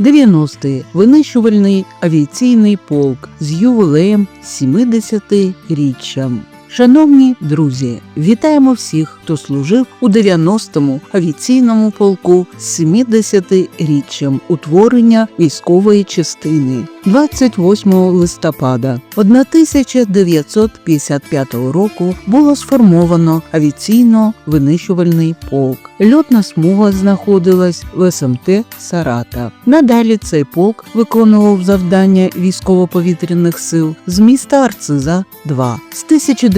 90-й винищувальний авіаційний полк з ювілеєм 70-річчям. Шановні друзі, вітаємо всіх, хто служив у 90-му авіаційному полку з 70-річчям утворення військової частини 28 листопада 1955 року було сформовано авіаційно-винищувальний полк. Льотна смуга знаходилась в СМТ Сарата. Надалі цей полк виконував завдання військово-повітряних сил з міста Арциза 2 з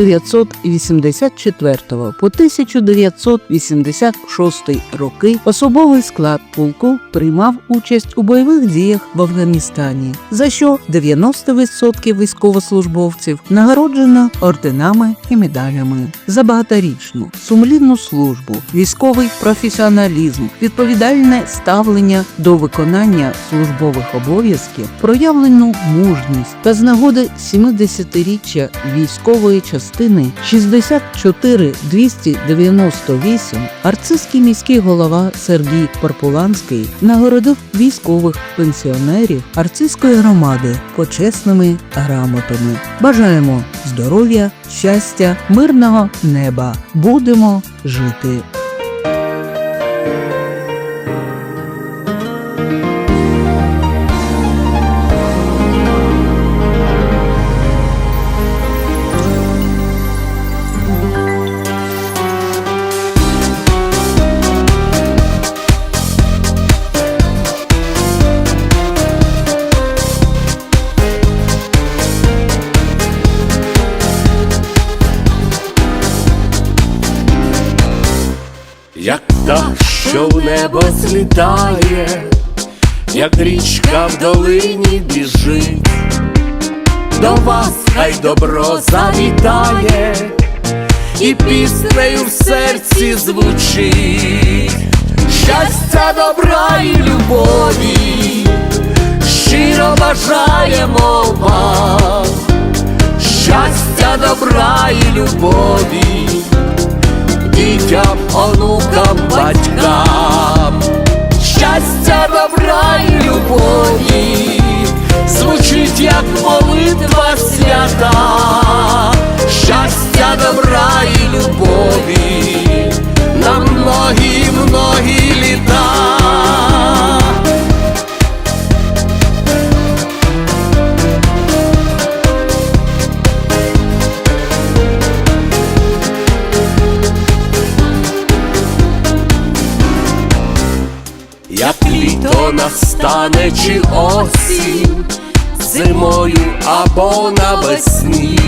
1984 по 1986 роки. Особовий склад полку приймав участь у бойових діях в Афганістані, за що 90% військовослужбовців нагороджено орденами і медалями за багаторічну сумлінну службу, військовий професіоналізм, відповідальне ставлення до виконання службових обов'язків, проявлену мужність та з нагоди 70-річчя військової частини 64 298 арцизький міський голова Сергій Парпуланський нагородив військових пенсіонерів арцизької громади почесними грамотами. Бажаємо здоров'я, щастя, мирного неба. Будемо жити. Та, що в небо злітає, як річка в долині біжить, до вас хай добро завітає, і піснею в серці звучить, щастя, добра і любові, щиро бажаємо вам, щастя, добра і любові дітям, онукам, батькам, щастя, добра і любові, звучить як молитва настане чи осінь, зимою або навесні,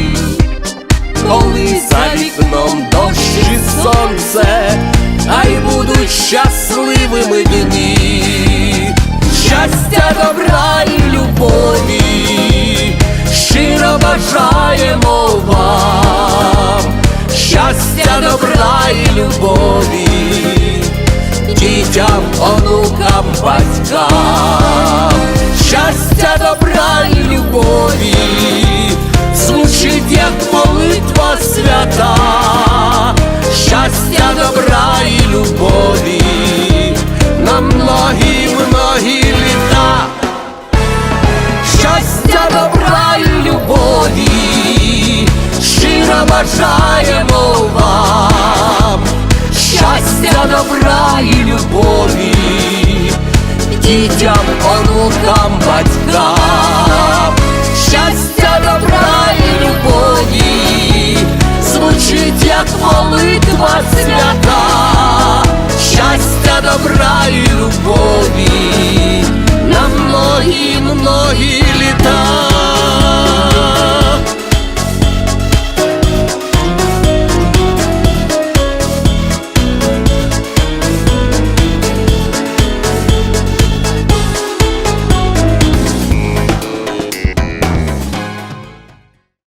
коли за вікном дощ і сонце, а й будуть щасливими дні, щастя, добра і любові, щиро бажаємо вам, щастя, добра і любові батькам, щастя, добра і любові, звучить як молитва свята, щастя, добра і любові, на многі, многі літа, щастя, добра і любові, щиро бажаємо вам. Щастя, добра і любові, дітям, онукам, батькам, щастя, добра і любові, звучить, як молитва свята, щастя, добра і любові. На многі, многі літа.